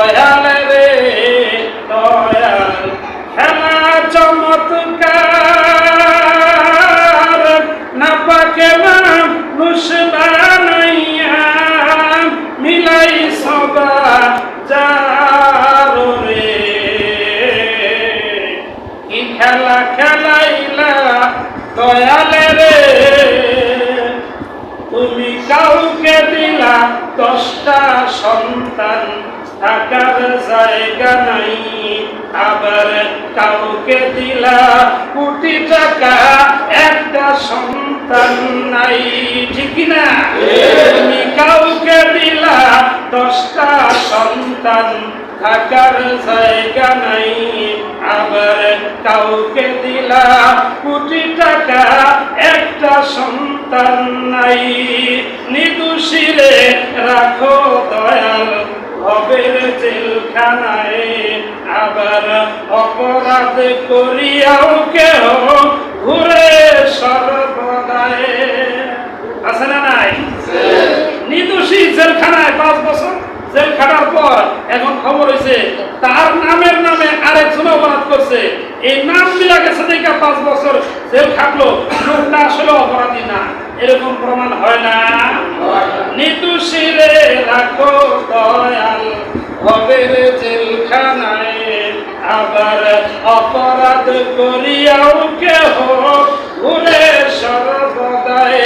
দয়াল থাকার জায়গা নাই। আবার কাউকে দিলা কোটি টাকা, একটা সন্তান নাই। ঠিক না? কাউকে দিলা দশটা সন্তান, থাকার জায়গা নাই। আবার কাউকে দিলা কোটি টাকা, একটা সন্তান নাই। নিদুষিরে রাখো দয়াল ভবের জেলখানায়। আবার অপরাধ করিয়াও কেহ ঘুরে সর্বদায়। আছে না নাই? নিদোষী জেলখানায় পাঁচ বছর জেল খাটার পর এখন খবর হয়েছে তার নামের নামে আরেকজন অপরাধ করছে। এই নাম মিলা গেছে দেখা পাঁচ বছর জেল খাটলো, লোকটা আসলে অপরাধী না। এরকম প্রমাণ হয় না। নিতুষিরে রাখো দয়াল, হবে জেলখানায়। আবার অপরাধ করিয়াও কেহ ঘুরে সর্বদায়।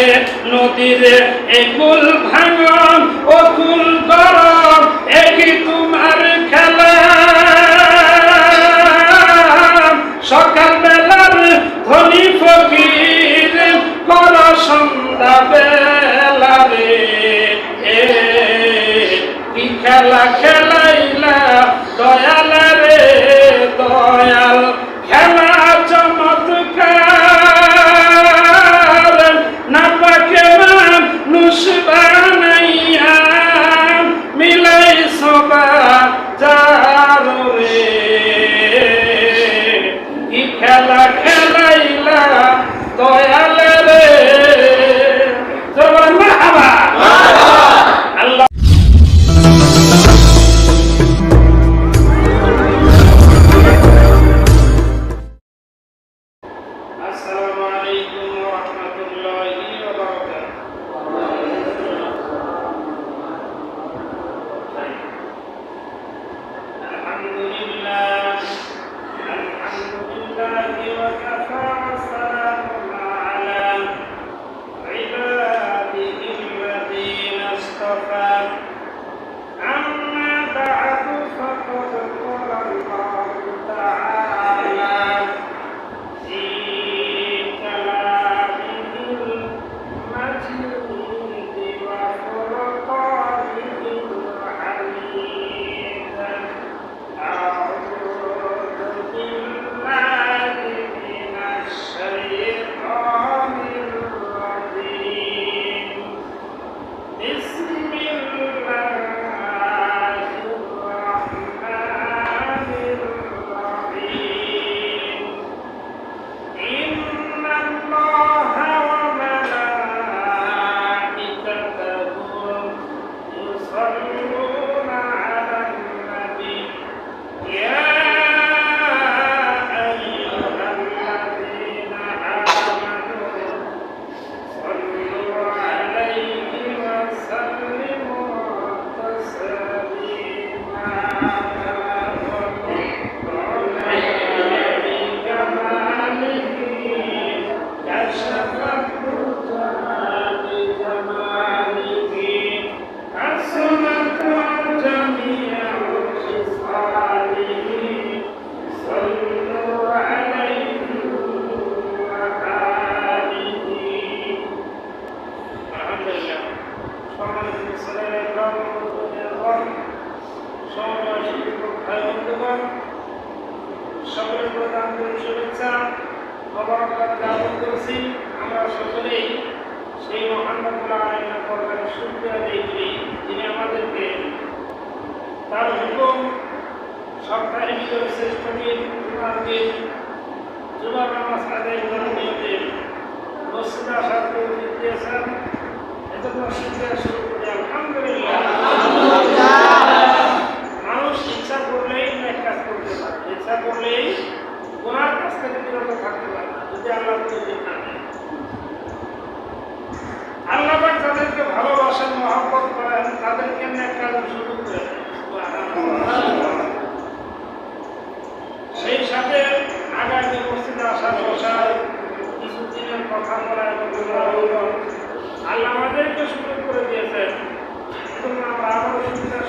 নদীর একুল ভাঙন, অকুল গরম, একই আন্তরিক শুভেচ্ছা। অবরাকার জ্ঞাপন করছি আমরা সকলেই সেই মহানবুল্লাহ আলমিনা কল্যাণের যিনি আমাদেরকে তার হুকুম সপ্তাহের ভিতরে শ্রেষ্ঠ দিন জুমার নামাজ আদায় করার নিয়তে মসজিদ আসার দিয়েছেন। এজন্য শিক্ষা শুরু করে আলহামদুলিল্লাহ। মানুষ ইচ্ছা করলেই কাজ করতে পারে ইচ্ছা করলেই ওনার কাছ থেকে বিরত থাকতে পারে যদি আল্লাহ আল্লাহ তাদেরকে ভালোবাসেন, মহাব্বত করেন, তাদেরকে একটা কাজে সুযোগ সেই সাথে আগামী মসজিদে আসার বসার কিছু দিনের কথা বলা এবং আল্লাহ আমাদেরকে সুযোগ করে দিয়েছেন। আমরা আবারও সুবিধা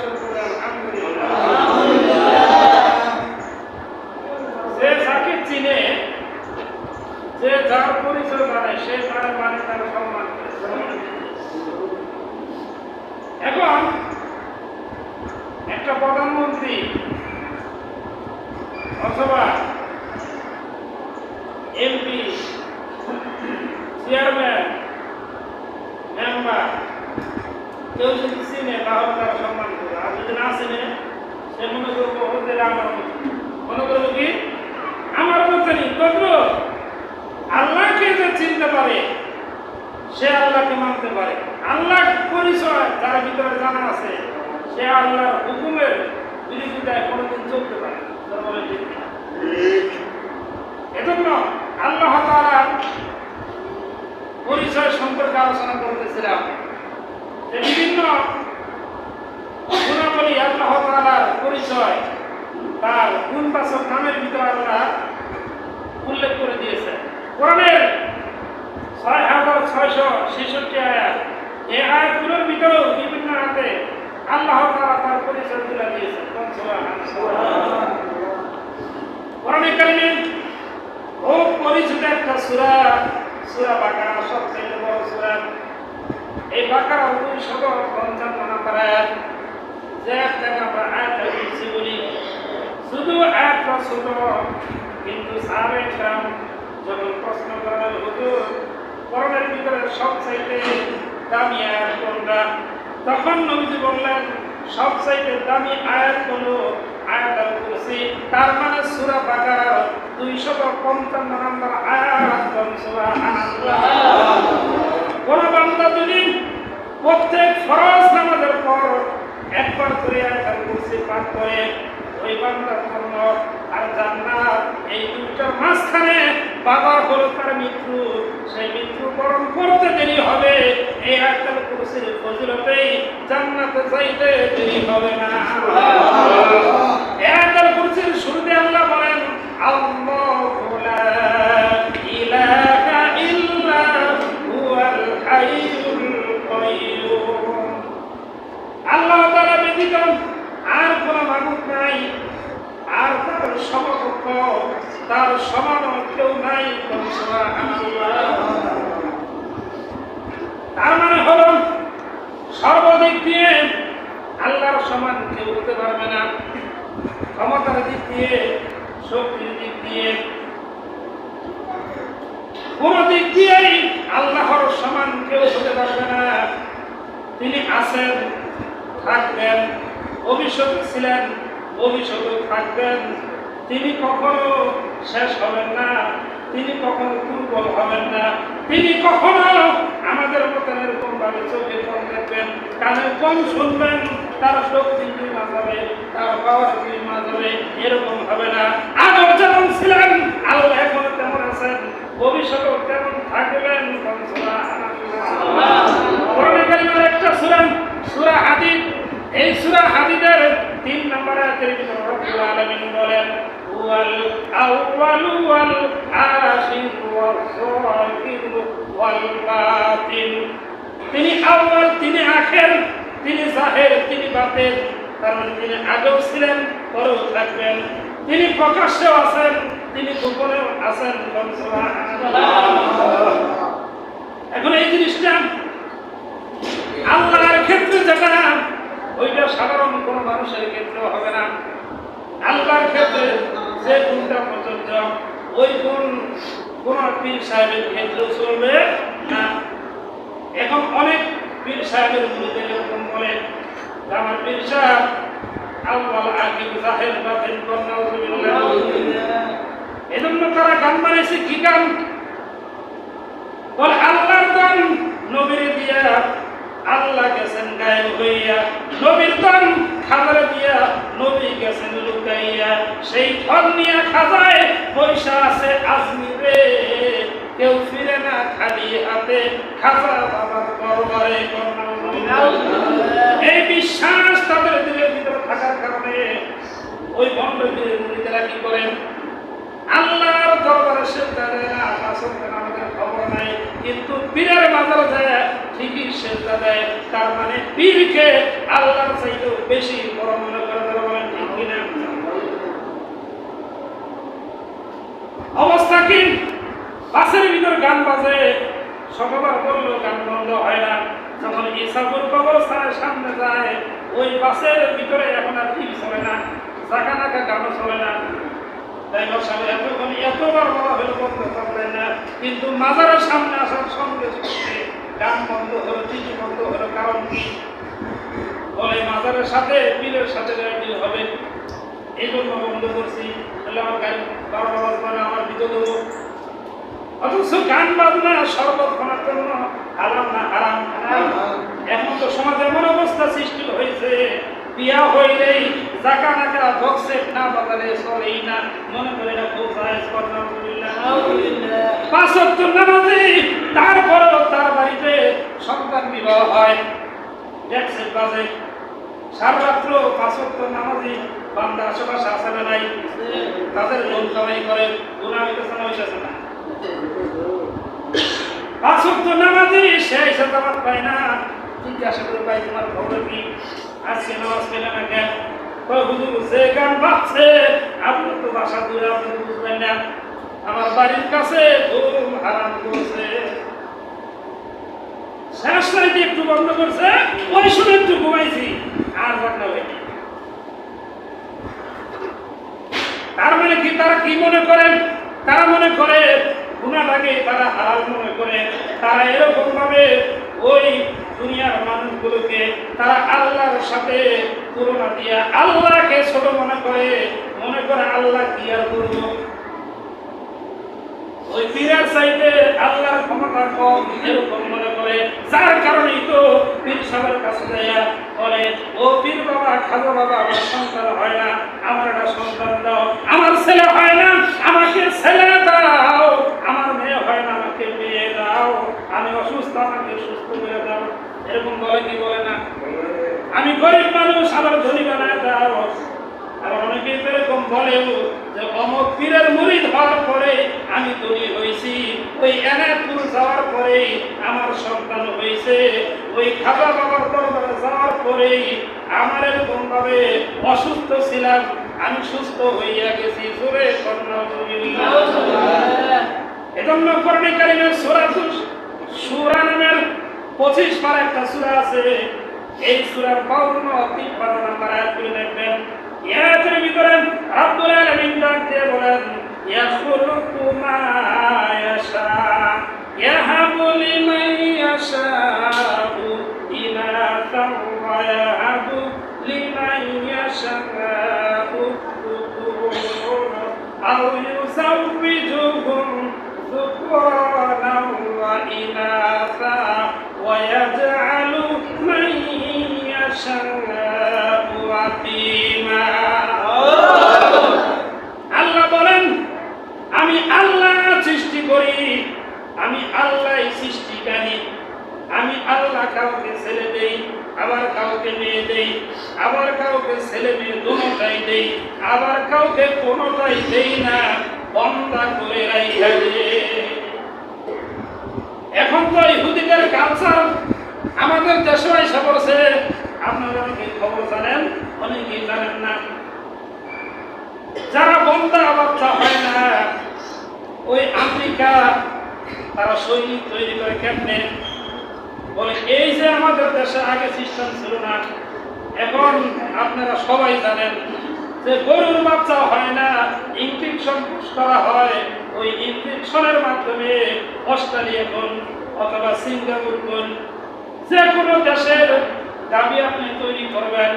পরিচয় সম্পর্কে আলোচনা করতেছিলাম। যে বিভিন্ন গুণাবলী আল্লাহ তাআলার পরিচয় তার গুণবাচক নামের ভিতরে আল্লাহ উল্লেখ করে দিয়েছে কোরআনের ছয় হাজার ছয়শো ছেষট্টি আয়াত এই আয়াতগুলোর ভিতরেও বিভিন্ন হাতে আল্লাহ তাআলা তার পরিচয় তুলে দিয়েছে কোরআনে কারিমে খুব পরিচিত একটা সূরা সূরা বাকারা সবচেয়ে বড় সূরা। এই বাকারা শত পঞ্চান্ন নম্বর আয়াত। যে আয়াতটাকে আমরা আয়াত বলছি বলি, শুধু আয়াতটা ছোট, কিন্তু সাহাবে ইকরাম যখন প্রশ্ন করা হুজুর করোনার ভিতরে সবচাইতে দামি আয়াত কোনটা? তখন নবীজি বললেন, সবচাইতে দামি আয়াত হলো আয়াত আল কুরসি, তার মানে সূরা বাকারা 255 নম্বর আয়াত সুবহানাল্লাহ। কোন বান্দা যদি প্রত্যেক ফরজ নামাজের পর একবার করে আয়াতাল কুরসি পাঠ করে বান্দার জন্য আর জান্নাত এই দুইটার মাঝখানে বাবা হলো তার মৃত্যু। সেই মৃত্যু বরণ করতে দেরি হবে। এই আয়াতুল কুরসির ফজিলতেই জান্নাতে যাইতে দেরি হবে না। এই আয়াতুল কুরসির শুরুতে আল্লাহ বলেন, আল্লাহু লা ইলাহা ইল্লা হুয়াল হাইয়ুল কাইয়্যুম আল্লাহ তাআলা ব্যতীত আর কোনো মাবুদ নাই। আর তার সমকক্ষ, তার সমান কেউ নাই। তার মানে হলো, সর্বদিক দিয়ে আল্লাহর সমান কেউ হতে পারবে না। ক্ষমতার দিক দিয়ে, শক্তির দিক দিয়ে। কোন দিক দিয়েই আল্লাহর সমান কেউ হতে পারবে না। তিনি আছেন, থাকবেন। ভবিষ্যতে ছিলেন ভবিষ্যতে থাকবেন। তিনি কখনো শেষ হবেন না তিনি কখনো দুর্বল হবেন না। তিনি কখনো আমাদের মতন এরকম ভাবে চোখে কম দেখবেন কানে কম শুনবেন তার শক্তি মা যাবে তার পাওয়ার মা যাবে এরকম হবে না। আগেও যেমন ছিলেন আল্লাহ এখনও তেমন আছেন। ভবিষ্যতেও তেমন থাকবেন। একটা সূরা সূরা হাদিদ। এই সূরা হাদিদের তিন নম্বর আয়াতের ভিতরে রব্বুল আলামিন বলেন, হুয়াল আউয়ালু ওয়াল আখির ওয়াল যাহির ওয়াল বাতিন তিনি আউয়াল, তিনি আখের, তিনি জাহের, তিনি বাতিন মানে তিনি আগেও ছিলেন, পরেও থাকবেন। তিনি প্রকাশ্যেও আছেন, তিনি গোপনেও আছেন। এখন এই জিনিসটা আল্লাহর ক্ষেত্রে যেটা ওইটা সাধারণ কোনো মানুষের ক্ষেত্রে হবে না। আল্লাহর ক্ষেত্রে যে গুণটা প্রযোজ্য, ওই গুণ কোন পীর সাহেবের ক্ষেত্রেও চলবে না। এখন অনেক পীর সাহেবের গুলিতে এরকম বলে আমার পীর সাহেব আল্লাহ এজন্য তারা গান কি গান? বলে নবীর দিয়া আল্লাহ গেছেন গায়েব হইয়া, নবীর দান খাজারে দিয়া নবী গেছেন লুকাইয়া। সেই ফল নিয়ে খাজায় পয়সা আছে আজমিরে। কেউ ফিরে না খালি হাতে খাজা বাবার দরবারে এই বিশ্বাস তাদের দিলের ভিতরে থাকার কারণে ওই বন্ধ মুড়িদেরা কি করেন? আল্লাহর দরবারে সেজদা কিন্তু পীরের বাজারে যায়, ঠিকই সেজদা দেয়। তার মানে পীরকে আল্লাহর চাইতেও বেশি বড় মনে করে তারা ঠিক কিনা? অবস্থা কি? বাসের ভিতর গান বাজে। শতবার বললেও গান বন্ধ হয় না। যখন ইসাফুর কবরস্থানের সামনে যায়, ওই বাসের ভিতরে এখন আর টিভি চলে না চাকা নাকা গানও চলে না। তাই সামনে এতক্ষণ এতবার বলা হলো না। কিন্তু মাজারের সামনে আসার সঙ্গে সঙ্গে গান বন্ধ হলো টিভি বন্ধ হলো কারণ কি? বলে মাজারের সাথে পীরের সাথে হবে এই জন্য বন্ধ করছি। তাহলে আমার গাড়ি বারো আওয়াজ মানে আমার ভিতর দেবো অথচ গান বাজনা সর্বক্ষণের জন্য হারাম না হারাম। এখন তো সমাজে এমন অবস্থা সৃষ্টি হয়েছে। বিয়া হইলেই জাকা নাকা বক্সে না বাজারে চলেই না। মনে করে না খুব জায়েজ পাঁচ ওয়াক্ত নামাজে তারপরেও তার বাড়িতে সন্তান বিবাহ হয়। ট্যাক্সে বাজে। সারা রাত্র পাঁচ ওয়াক্ত নামাজি বান্দা আশেপাশে আসে না নাই? তাদের লোন কামাই করে গুণা হইতেছে না হইতেছে না। পাঁচ ওয়াক্ত নামাজি সে এসে পায় না। জিজ্ঞাসা করে পাই তোমার খবর কি? আজকে নামাজ পেলে না কেন? গান বাজছে, আপনি তো বাসা বুঝবেন আমার বাড়ির কাছে ওই সময় একটু ঘুমাইছি, আর তার মানে কি, তারা কি মনে করেন? তারা মনে করে, গুণাটাকে তারা হারাল মনে করে। তারা এরকম ভাবে ওই দুনিয়ার মানুষগুলোকে তারা আল্লাহর সাথে তুলনা দিয়া আল্লাহকে ছোট মনে করে মনে করে আল্লাহ কি আর করব? ওই পীরের চাইতে আল্লাহর ক্ষমতা কম এরকম মনে করে। যার কারণেই তো পীর সাহেবের কাছে যাইয়া বলে, ও পীর বাবা, খাজা বাবা, আমার সন্তান হয় না, আমার একটা সন্তান দাও। আমার ছেলে হয় না, আমাকে ছেলে দাও। আমার মেয়ে হয় না, আমাকে মেয়ে দাও। আমি অসুস্থ, আমাকে সুস্থ করে দাও। এরকম বলে কি বলে না। আমি গরিব মানুষ আবার ধনী বানায় দাও। আবার অনেকে এরকম বলেও যে অমক পীরের মুরিদ হওয়ার পরে আমি তৈরি হয়েছি ওই এনায়তপুর যাওয়ার পরে আমার সন্তান হয়েছে ওই খাজা বাবার দরবারে যাওয়ার পরেই আমার এরকম ভাবে অসুস্থ ছিলাম আমি সুস্থ হইয়া গেছি। জোরে এজন্য করণে কারিমের সুরা সুরা নামের পঁচিশ বার একটা সুরা আছে। এই সুরার বাউন্ন তিন পারা নাম্বার আয়াতগুলি দেখবেন। ইয়াতের ভিতরে আব্দুল আলমিন ডাক দিয়ে বলেন, ইয়াখলুকু মা ইয়াশা, ইয়াহাবু লিমান ইয়াশাউ ইনাসা ওয়া ইয়াহাবু লিমান ইয়াশাউ দুকুরুন আও ইউসাউবিজুহুম ওয়া ইনাসা ويجعل من يشاء عقيما আল্লাহ বলেন আমি আল্লাহ সৃষ্টি করি আমি আল্লাহ সৃষ্টিকারী আমি আল্লাহ কাউকে ছেলে দেই আবার কাউকে মেয়ে দেই আবার কাউকে ছেলে মেয়ে দুটাই দেই আবার কাউকে কোনোটাই দেই না বন্ধা করে রাইখা আমাদের দেশে এসে পড়ছে। আপনারা অনেকে খবর জানেন, অনেকেই জানেন না। যারা বন্ধা বাচ্চা হয় না, ওই আমেরিকা তারা সৈনিক তৈরি করে কেমনে? বলে, এই যে আমাদের দেশে আগে সিস্টেম ছিল না, এখন আপনারা সবাই জানেন যে গরুর বাচ্চা হয় না ইনফেকশন করা হয়, ওই ইনফেকশনের মাধ্যমে অস্ট্রেলিয়া কোন অথবা সিঙ্গাপুর কোন যে কোনো দেশের দাবি আপনি তৈরি করবেন,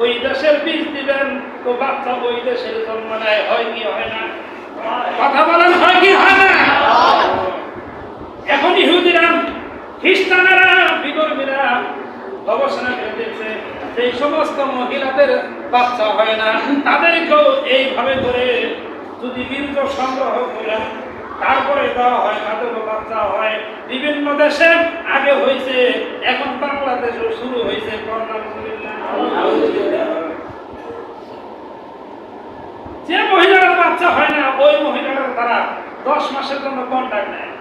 ওই দেশের বীজ দিবেন, তো বাচ্চা ওই দেশের জন্ম নেয়, হয় কি হয় না? কথা বলেন, হয় কি হয় না? এখন ইহুদিরা, খ্রিস্টানেরা বিধর্মীরা গবেষণা করে যে সমস্ত মহিলাদের বাচ্চা হয় না। তাদেরকেও এইভাবে করে যদি বীর্য সংগ্রহ করে তারপরে দেওয়া হয় তাদেরও বাচ্চা হয়। বিভিন্ন দেশে আগে হয়েছে, এখন বাংলাদেশেও শুরু হয়েছে যে মহিলার বাচ্চা হয় না, ওই মহিলারা তারা দশ মাসের জন্য কন্ট্রাক্ট নেয়।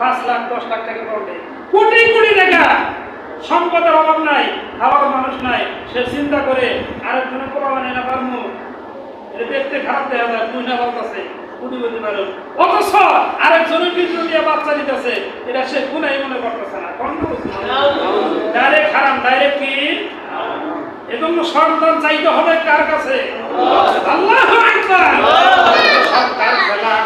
পাঁচ লাখ, দশ লাখ টাকা করবে কোটি কোটি টাকা। সম্পদের অভাব নাই, খাওয়ার মানুষ নাই। সে চিন্তা করে আরেকজনের পোলা মানে না পারমু। এটা দেখতে খারাপ দেখা যায় না বলতেছে পারো অথচ আরেকজনের বীর্য দিয়ে বাচ্চা দিতেছে, এটা সে গুনাই মনে করতেছে না। ডাইরেক্ট হারাম ডাইরেক্ট কি? সন্তান চাইতে হবে কার কাছে? আল্লাহু সন্তান খেলা।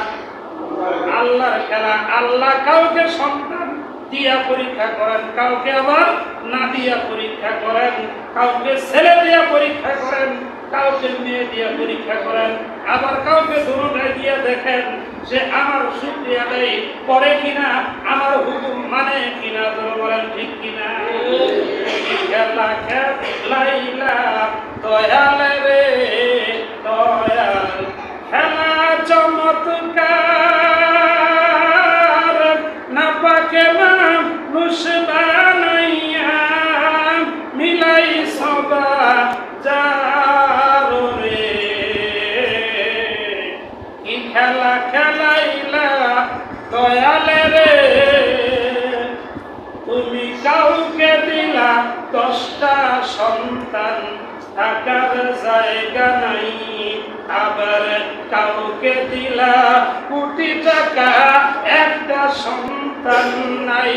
আল্লাহর খেলা। আল্লাহ কাউকে সন্তান দিয়া পরীক্ষা করেন, কাউকে আবার না দিয়া পরীক্ষা করেন, কাউকে ছেলে দিয়া পরীক্ষা করেন। কাউকে মেয়ে দিয়া পরীক্ষা করেন, আবার কাউকে দুটায় দিয়া দেখেন যে আমার শুক্রিয়া দেয় করে কিনা, আমার হুকুম মানে কিনা বলেন ঠিক কিনা। খেলা রে খেলা চমৎকার মিলাই সবা যার দয়ালে রে তুমি কাউকে দিলা দশটা সন্তান থাকার জায়গা নাই। আবার কাউকে দিলা কোটি টাকা একটা সন্তান নাই।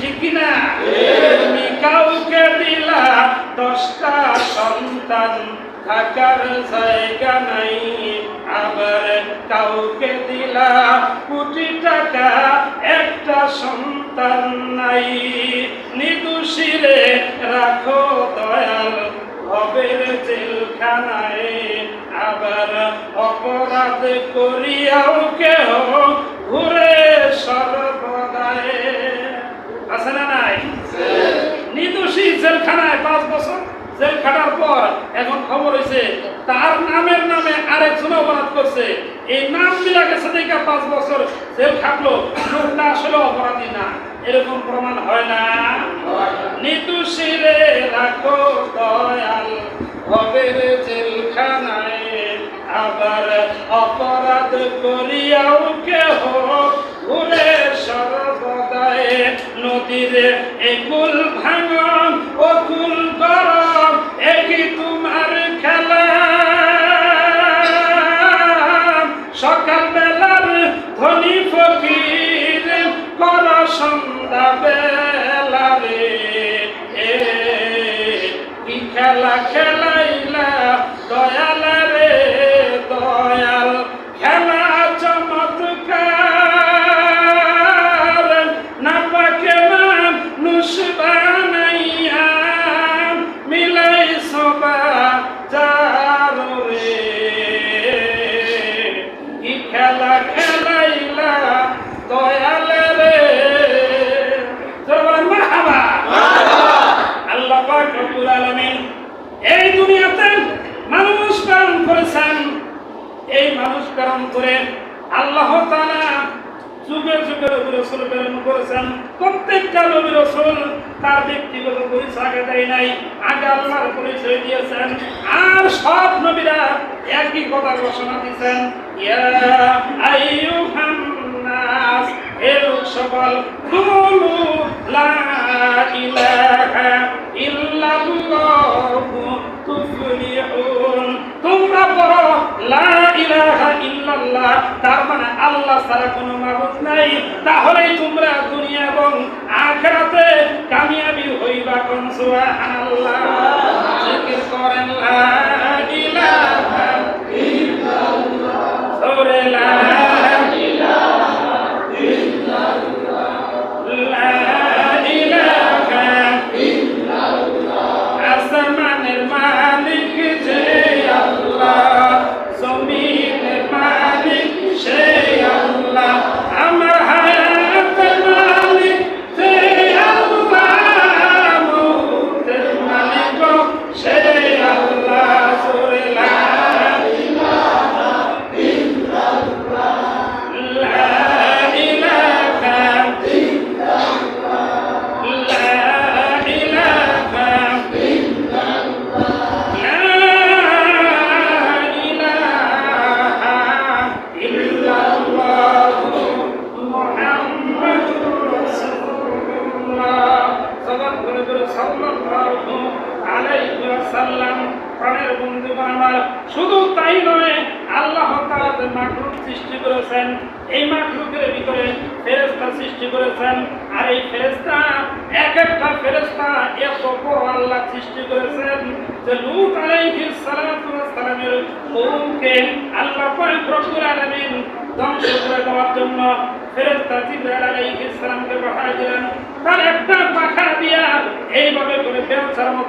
ঠিক না? তুমি কাউকে দিলা দশটা সন্তান থাকার জায়গা নাই। আবার কাউকে দিলা কোটি টাকা একটা সন্তান নাই। নিদুষিরে রাখো দয়াল ভবের জেলখানায়। আবার অপরাধ করিয়াও কেহ ঘুরে সর্বদায়। আছে না নাই? নিদোষী জেলখানায় পাঁচ বছর? জেল খাটার পর এখন খবর হয়েছে তার নামের নামে আরেকজন অপরাধ করছে। এই নাম গেছে দেখে পাঁচ বছর জেল খাটলো, লোকটা আসলে অপরাধী না। এরকম প্রমাণ হয় না। নিতুষিরে রাখো দয়াল, ভবের জেলখানায় আবার অপরাধ করিয়াও কেহ ঘুরে সর্বদায়। নদীর একুল ভাঙন অকুল গরম খেলা রাসূল প্রেরণ করেছেন, প্রত্যেকটা নবী রাসূল তার ব্যক্তিগত পরিচয় দেয় নাই, আগে আল্লাহর পরিচয় দিয়েছেন, আর সব নবীরা একই কথা ঘোষণা দিয়েছেন ইল্লাল্লাহু। আল্লাহ ছাড়া কোনো মাবুদ নাই। তাহলেই তোমরা দুনিয়া এবং আখেরাতে কামিয়াবি হইবা কোন, সুবহানাল্লাহ। জিকির করেন, লা ইলাহা ইল্লাল্লাহ।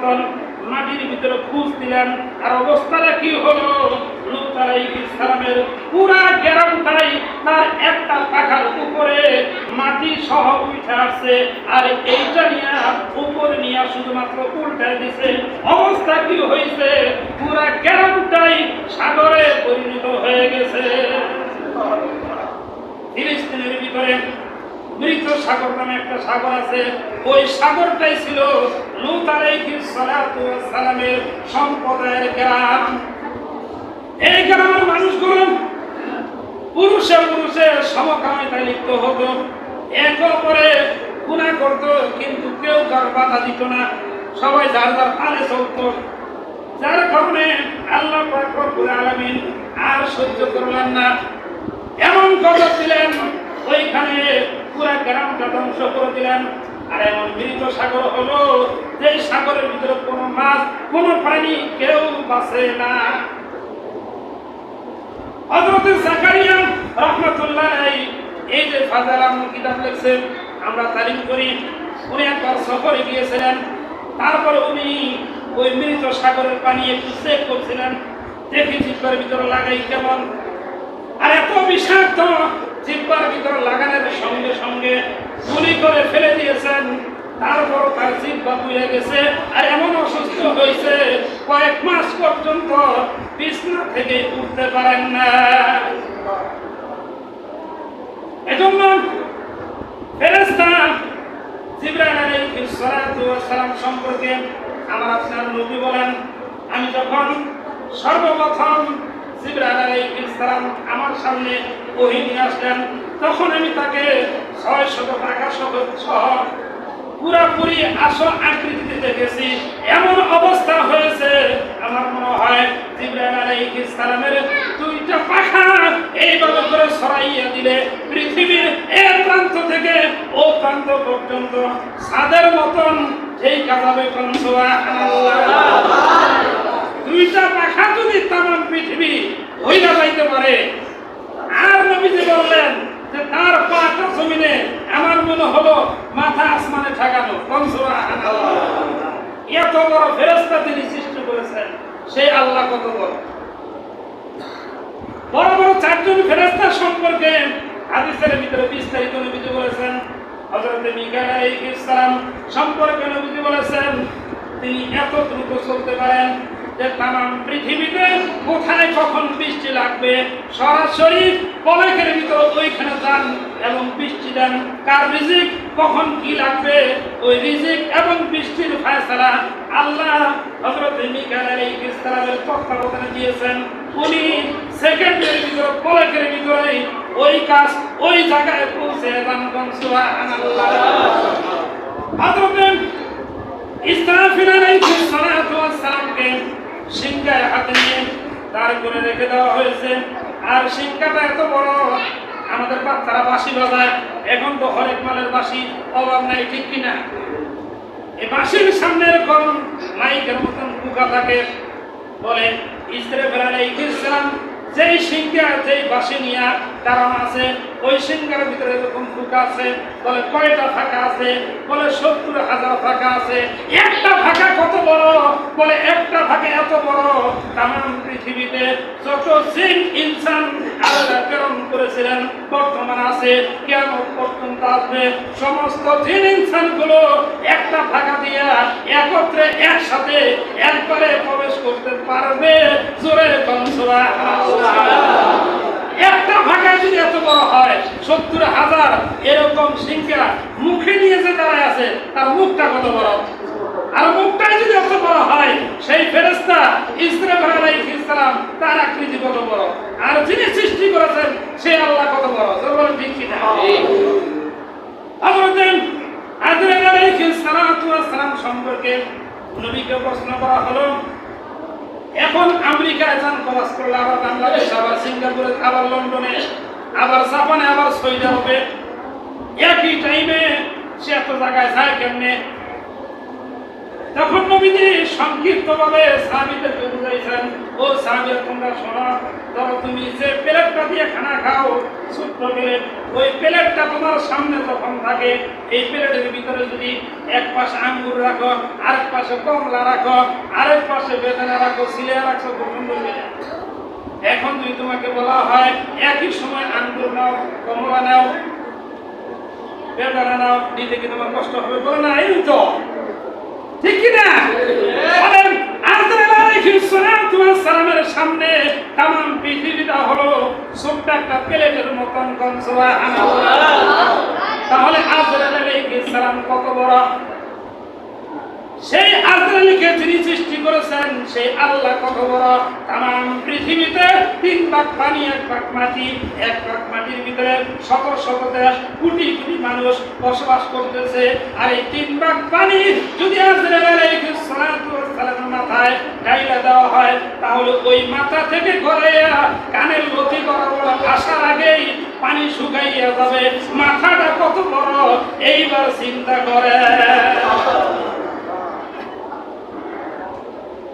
মতন মাটির ভিতরে খুঁজ দিলেন আর অবস্থাটা কি হলো? পুরা একটা উপরে মাটি উঠে আসছে। আর এইটা নিয়ে নিয়ে শুধুমাত্র দিছে। অবস্থা কি হয়েছে? পুরা সাগরে পরিণত হয়ে গেছে। ফিলিস্তিনের ভিতরে মৃত সাগর নামে একটা সাগর আছে। ওই সাগরটাই ছিল লূত সালামের সম্প্রদায়ের গ্রাম। এই গ্রামের মানুষগুলো পুরুষে পুরুষে সমকামিতায় লিপ্ত হতো। এক অপরে গুণা করত, কিন্তু কেউ কার বাধা দিত না। সবাই যার যার তালে চলত। যার কারণে আল্লাহ পাক রব্বুল আলামিন আর সহ্য করলেন না। এমন গজব দিলেন, ওইখানে পুরা গ্রামটা ধ্বংস করে দিলেন। আর এমন মৃত সাগর হলো, যে সাগরের ভিতরে কোনো মাছ, কোনো প্রাণী কেউ বাঁচে না। করি, উনি একবার গিয়েছিলেন উনি ওই সাগরের পানি একটু করছিলেন ভিতরে লাগাই কেমন। আর এত বিষাক্ত জিব্বার ভিতরে লাগানোর সঙ্গে সঙ্গে গুলি করে ফেলে দিয়েছেন। তারপর তার জিব্বা বুঝে গেছে আর এমন অসুস্থ হয়েছে, কয়েক মাস পর্যন্ত বিছনা থেকে উঠতে পারেন না। এজন্য আমি যখন সর্বপ্রথম আমার সামনে ওহী নিয়ে আসলেন। তখন আমি তাকে ছয় শত টাকা শত পুরাপুরি আসল আকৃতিতে দেখেছি। এমন অবস্থা হয়েছে, আমার মনে হয় জিবরাইল আলাইহিস সালামের দুইটা পাখা এইভাবে করে ছড়াইয়া দিলে পৃথিবীর এক প্রান্ত থেকে ও পর্যন্ত সাদের মতন এই কাজাবে কোন দুইটা পাখা যদি তাম পৃথিবী হইয়া যাইতে পারে, আর নবীজি বললেন যে তার পাটা জমিনে আমার মনে হলো, মাথা আসমানে ঠেকানো। এত বড় ফেরেস্তা তিনি সৃষ্টি করেছেন সেই আল্লাহ কত বড়। বড় বড় চারজন ফেরেস্তা সম্পর্কে হাদিসের ভিতরে বিস্তারিত নবীজি বলেছেন। হযরত মিকাইল আলাইহিস সালাম সম্পর্কে নবীজি বলেছেন, তিনি এত দ্রুত চলতে পারেন যে তাম পৃথিবীতে কোথায় কখন বৃষ্টি লাগবে সরাসরি পলকের ভিতর ওইখানে যান এবং বৃষ্টি দেন। কার রিজিক? কখন কি লাগবে? ওই রিজিক এবং বৃষ্টির ফায়সালা আল্লাহ হযরত মিকাইল আলাইহিস সালামের তত্ত্বাবধানে দিয়েছেন। উনি সেকেন্ডের ভিতর, পলকের ভিতরে ওই কাজ, ওই জায়গায় পৌঁছে যান। হযরত ইসরাফিল আলাইহিস সালাতু ওয়াস সালামকে সিংহায় হাতে নিয়ে দাঁড় করে রেখে দেওয়া হয়েছে। আর সিংহাটা এত বড়, আমাদের বাচ্চারা বাঁশি বাজায়। এখন তো হরেক মালের বাঁশি অভাব নাই, ঠিক কিনা? এই বাঁশির সামনে এরকম মাইকের মতন কুকা থাকে। বলে ইসরাফিল আলাইহিস সালাম। যেই সিংহা যেই বাঁশি নিয়ে কারণ আছে, ওই সিংহার ভিতরে এরকম ফুকা আছে। বলে, কয়টা ফাঁকা আছে? বলে, সত্তর হাজার ফাঁকা আছে। একটা ফাঁকা কত বড়? বলে একটা ফাঁকা এত বড় তাম পৃথিবীতে যত জিন ইনসান আল্লাহ প্রেরণ করেছিলেন, বর্তমান আছে কেমন পর্যন্ত আসবে। সমস্ত জিন ইনসানগুলো একটা ফাঁকা দিয়া একত্রে একসাথে একবারে প্রবেশ করতে পারবে। জোরে কনসরা একটা ভাষা যদি এত বড় হয়, সত্তর হাজার এরকম সিংহা মুখে নিয়ে যে দাঁড়ায় আছে, তার মুখটা কত বড়? আর মুখটাই যদি এত বড় হয়, সেই ফেরেস্তা ইসরাফিল আলাইহিস তার আকৃতি কত বড়? আর যিনি সৃষ্টি করেছেন, সে আল্লাহ কত বড়? সালাম সম্পর্কে নবীকে প্রশ্ন করা হলো, এখন আমেরিকায় যান প্রবাস করলে আবার বাংলাদেশ সিঙ্গাপুরে, আবার লন্ডনে, আবার আবার সৌদি আরবে, একই টাইমে সে এত জায়গায় যায় কেমনে? তখন নবীজি সংক্ষিপ্ত ভাবে সাহাবিদেরকে বুঝাইছেন, ও সাহাবিরা তোমরা শোনো, ধরো তুমি যে প্লেটটা দিয়ে খানা খাও, ছোট্ট প্লেট ওই প্লেটটা তোমার সামনে যখন থাকে, এই প্লেটের ভিতরে যদি এক পাশে আঙ্গুর রাখো, আরেক পাশে কমলা রাখো, আরেক পাশে বেদানা রাখো, সিলিয়া রাখছো সুন্দর এখন যদি তোমাকে বলা হয়, একই সময় আঙ্গুর নাও, কমলা নাও, বেদানা নাও দিতে কি তোমার কষ্ট হবে বলে না, এই তো। ঠিক না? বলেন আজরাইল আলাইহিস সালাতু ওয়াস সালামের সামনে তাম পৃথিবীটা হলো ছোট্ট একটা প্লেটের মতন কোন সুবহানাল্লাহ। তাহলে আজরাইল আলাইহিস সালাম কত বড়? সেই আজরাইলকে যিনি সৃষ্টি করেছেন, সেই আল্লাহ কত বড়? তাম পৃথিবীতে তিন ভাগ পানি, এক ভাগ মাটি, এক ভাগ মাটির ভিতরে শত শত দেশ, কোটি কোটি মানুষ বসবাস করতেছে। আর এই তিন ভাগ পানি যদি আজরাইল আলাইহিস সালাতু সালামের মাথায় ঢাইলা দেওয়া হয়, তাহলে ওই মাথা থেকে গড়াইয়া কানের লতি করা বড় আসার আগেই পানি শুকাইয়া যাবে। মাথাটা কত বড়? এইবার চিন্তা করে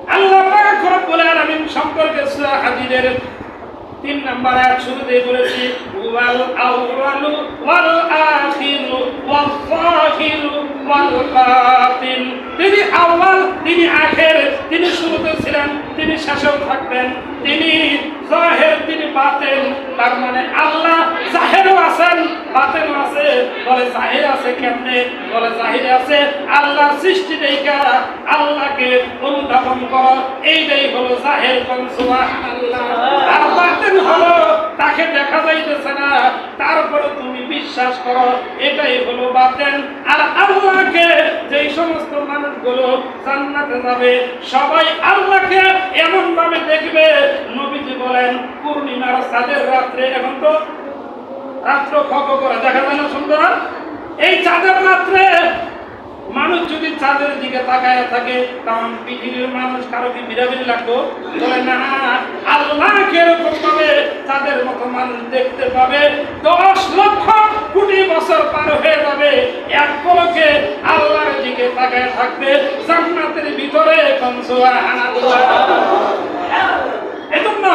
আল্লাহ পাক রব্বুল আলামিন সম্পর্কে সূরা হাদিদের তিন নাম্বার আয়াত শুরুতেই বলেছি, ওয়াল আউয়ালু ওয়াল আখিরু ওয়াল যাহিরু ওয়াল বাতিন। তিনি আউয়াল, তিনি আখের, তিনি শুরুতে ছিলেন, তিনি শেষেও থাকবেন, তিনি জাহের, তিনি বাতেন তার মানে আল্লাহ জাহেরও আছেন বাতেনও আছে। বলে জাহির আছে কেমনে? বলে জাহির আছে আল্লাহ সৃষ্টি দেখা আল্লাহকে অনুধাবন কর এইটাই হলো জাহের আর বাতেন হলো, তাকে দেখা যাইতেছে না। তারপরে তুমি বিশ্বাস করো, এটাই হলো বাতেন আর আল্লাহকে যেই সমস্ত মানুষগুলো জান্নাতে যাবে, সবাই আল্লাহকে এমন ভাবে দেখবে। নবীজি বলেন, পূর্ণিমার সাদের রাত্রে এখন তো রাত্র খক করে, দেখা যায় না সুন্দর? এই চাঁদের রাত্রে মানুষ যদি চাঁদের দিকে তাকায় থাকে, তখন পৃথিবীর মানুষ কারও কি বিরাবিরি লাগতো বলে, না, আল্লাহকে এরকম ভাবে চাঁদের মতো মানুষ দেখতে পাবে, দশ লক্ষ কোটি বছর পার হয়ে যাবে। এক পলকে আল্লাহর দিকে তাকায় থাকবে, জান্নাতের ভিতরে এজন্য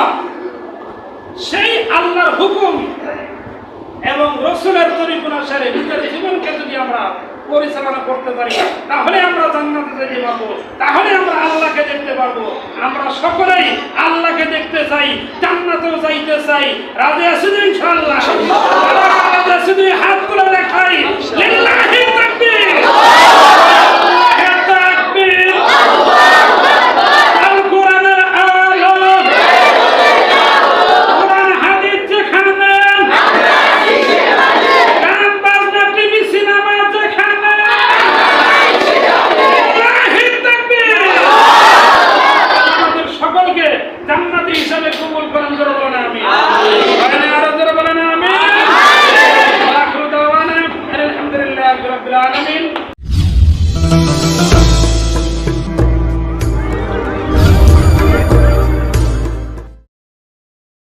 সেই আল্লাহর হুকুম এবং রসুলের তরিকুনা সারে নিজের জীবনকে যদি আমরা পরিচালনা করতে পারি। তাহলে আমরা জান্নাতে যেতে পারব। তাহলে আমরা আল্লাহকে দেখতে পারব। আমরা সকলেই আল্লাহকে দেখতে চাই, জান্নাতেও যাইতে চাই। রাজে আসুন ইনশাআল্লাহ? রাজে আসুন হাত তুলে দেখাই লিল্লাহি